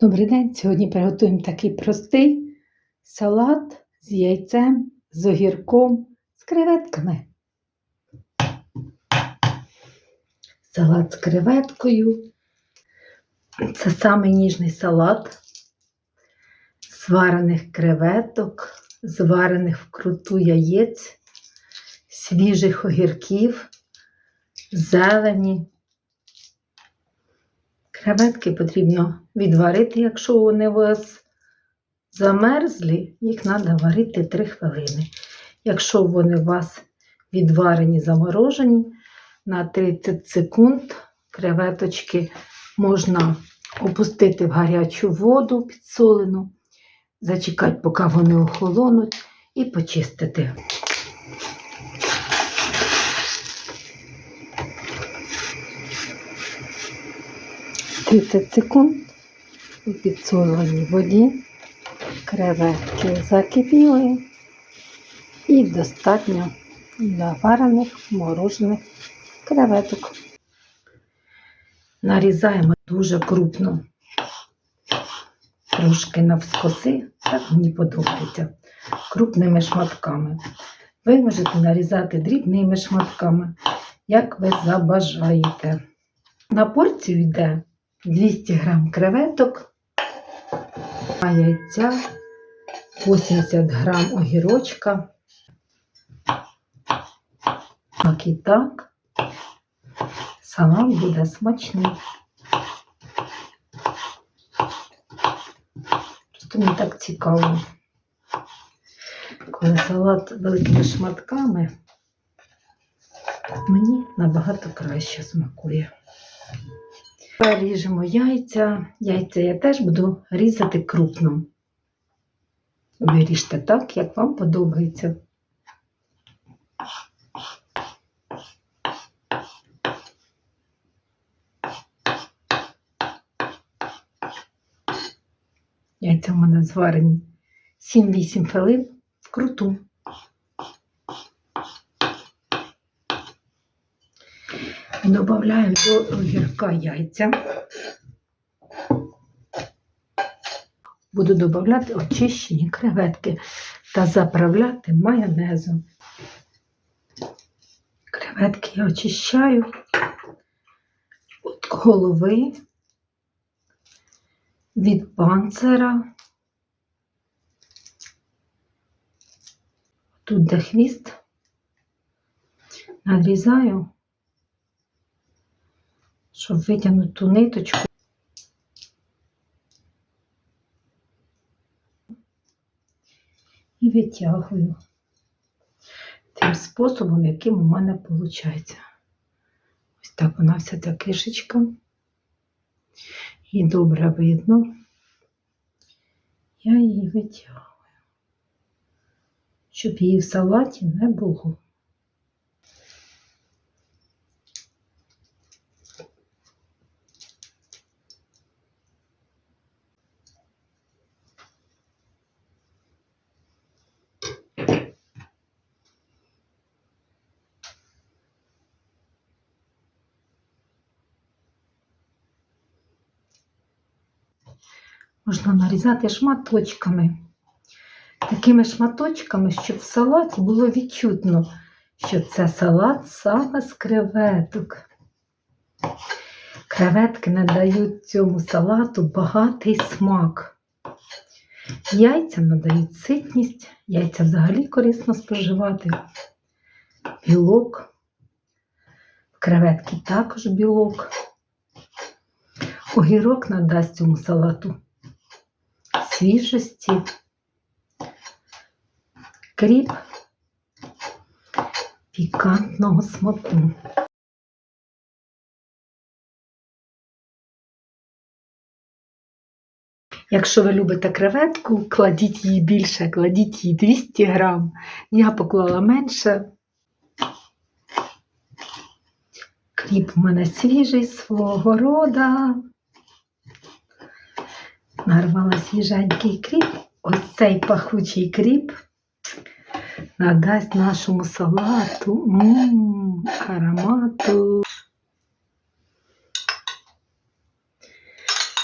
Добрий день! Сьогодні приготуємо такий простий салат з яйцем, з огірком, з креветками. Салат з креветкою. Це самий ніжний салат з варених креветок, зварених вкруту яєць, свіжих огірків, зелені. Креветки потрібно відварити, якщо вони у вас замерзлі, їх треба варити 3 хвилини. Якщо вони у вас відварені, заморожені, на 30 секунд креветочки можна опустити в гарячу воду підсолену, зачекати, поки вони охолонуть, і почистити. Тридцять секунд у підсоленій воді креветки закипіли і достатньо для варених морожених креветок. Нарізаємо дуже крупно, трошки навскоси, так мені подобається, крупними шматками. Ви можете нарізати дрібними шматками, як ви забажаєте. На порцію йде 200 грам креветок, а яйця, 80 грам огірочка. Так і так. Салат буде смачний. Просто мені так цікаво. Коли салат великими шматками, мені набагато краще смакує. Ріжемо яйця. Яйця я теж буду різати крупно. Ви ріжте так, як вам подобається. Яйця в мене зварені 7-8 хвилин вкруту. Добавляю до огірка яйця. Буду додавати очищені креветки та заправляти майонезом. Креветки я очищаю від голови, від панцира. Тут де хвіст, надрізаю, щоб витягнути ту ниточку. І витягую тим способом, яким у мене виходить. Ось так вона вся ця кишечка. І добре видно. Я її витягую, щоб її в салаті не було. Можна нарізати шматочками. Такими шматочками, щоб в салаті було відчутно, що це салат саме з креветок. Креветки надають цьому салату багатий смак. Яйця надають ситність, яйця взагалі корисно споживати. Білок. Креветки також білок. Огірок надасть цьому салату свіжості, кріп пікантного смаку. Якщо ви любите креветку, кладіть її більше, кладіть її 200 грам. Я поклала менше. Кріп у мене свіжий свого города. Нарвала свіженький кріп. Ось цей пахучий кріп надасть нашому салату м аромату.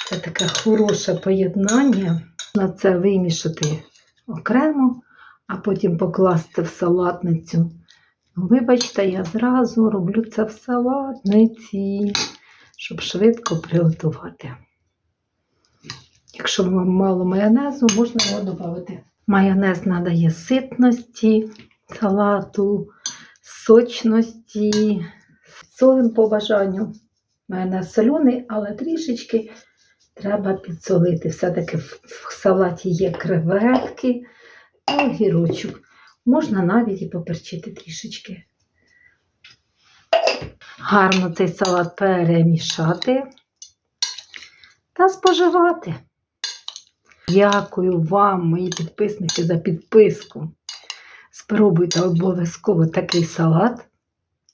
Це таке хороше поєднання. На це вимішати окремо, а потім покласти в салатницю. Вибачте, я зразу роблю це в салатниці, щоб швидко приготувати. Якщо вам мало майонезу, можна його додати. Майонез надає ситності салату, сочності, солим по бажанню. Майонез соляний, але трішечки треба підсолити. Все-таки в салаті є креветки та огірочок. Можна навіть і поперчити трішечки. Гарно цей салат перемішати та споживати. Дякую вам, мої підписники, за підписку. Спробуйте обов'язково такий салат.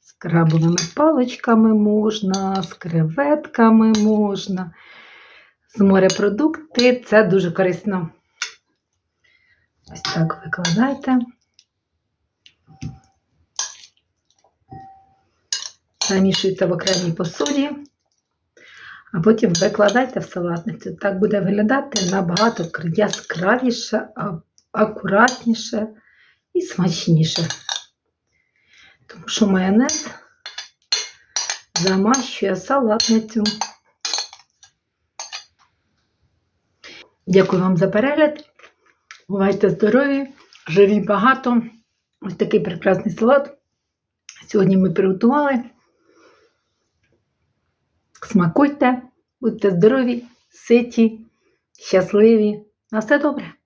З крабовими паличками можна, з креветками можна, з морепродукти. Це дуже корисно. Ось так викладайте. Замішуйте в окремій посуді, а потім викладайте в салатницю. Так буде виглядати набагато яскравіше, акуратніше і смачніше. Тому що майонез замащує салатницю. Дякую вам за перегляд. Бувайте здорові, живі багато. Ось такий прекрасний салат. Сьогодні ми приготували. Смакуйте, будьте здорові, ситі, щасливі. На все добре!